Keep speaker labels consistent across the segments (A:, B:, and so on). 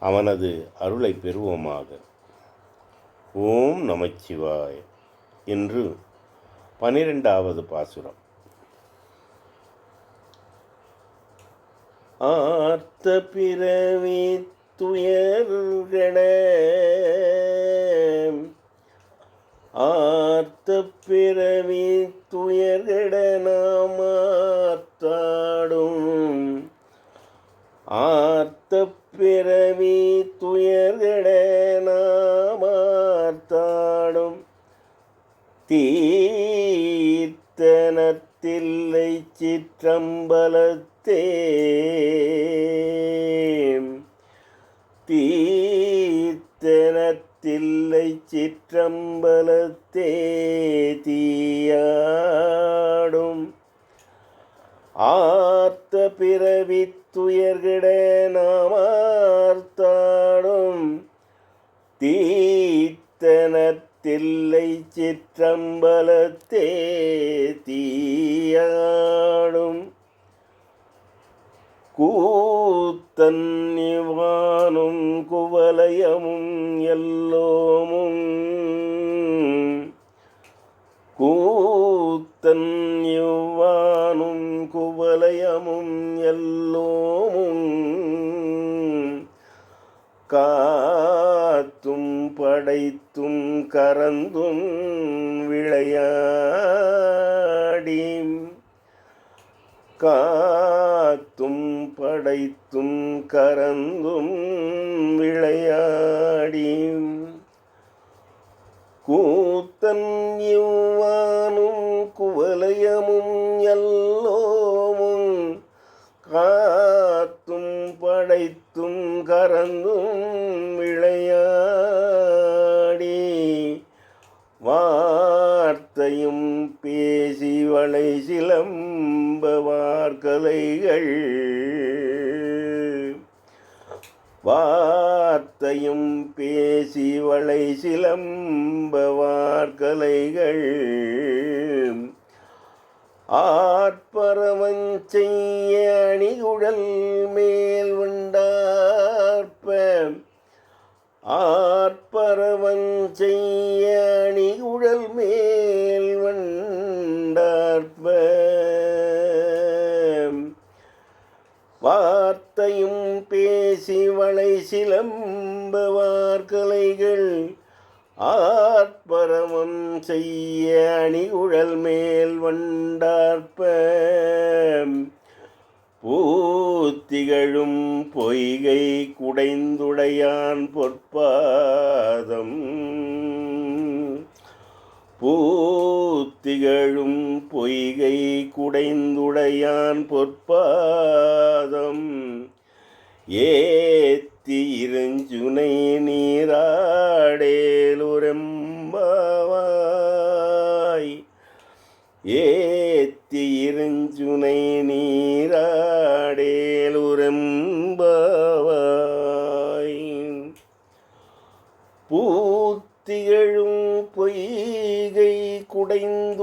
A: அவனது அருளை பெறுவோமாக. ஓம் நமச்சிவாய் என்று பனிரெண்டாவது பாசுரம். ஆர்த்த பிறவி துயர்கள ஆர்த்த பிறவி துயர்கட நாமாத்தாடும் ஆர்த்த பிறவி துயர்கட நாமார்த்தாடும். தீர்த்தனத்தில்லை சிற்றம்பலத்தே தீர்த்தனத்தில்லை சிற்றம்பலத்தே தீயாடும். ஆர்த்த பிறவி துயர்கிட நாமார்த்தாடும் தீத்தனத்தில்லை சிற்றம்பலத்தே தீயாடும் கூத்தன்னிவானும் குவலயமும் எல்லோமும் கூத்தன் யுவானும் குவலயமும் காத்தும் படைத்தும் கறந்தும் விளையாடி காத்தும் படைத்தும் கறந்தும் விளையாடி கூத்தன் இவ்வானும் குவலயமும் கறந்தும் விளையாடி வார்த்தையும் பேசி வளை சிலம்ப வார்கலைகள். வார்த்தையும் பேசி வளை சிலம்ப வார்கலைகள். ஆற்பரவஞ்செய்ய அணிகுழல் மேல் ஆர்ப்பரவன் செய்ய அணிகுழல் மேல் வண்டார்ப்ப. வார்த்தையும் பேசி வளை சிலம்ப வார்கலைகள் ஆர்ப்பரமம் செய்ய அணிகுழல் மேல் வண்டார்ப்ப. பொருத்திகழும் பொய்கை குடைந்துடையான் பொற்பாதம். பூத்திகழும் பொய்கை குடைந்துடையான் பொற்பாதம். ஏத்தி இருஞ்சுனை நீராடேலுரம்பாய் ஏத்தி இருஞ்சுனை நீராடே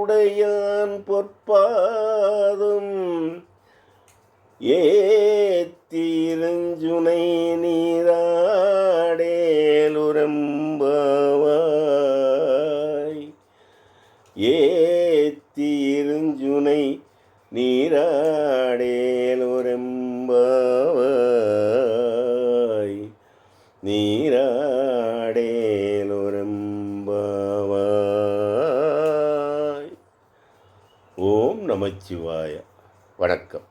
A: உடையான் பொற்பாதும் ஏத்தீரஞ்சுனை நீராடேலுரம்பாவாய் ஏத்தீரஞ்சுனை நீராடேலுரம்பாவாய் நீரா நமச்சிவாய வணக்கம்.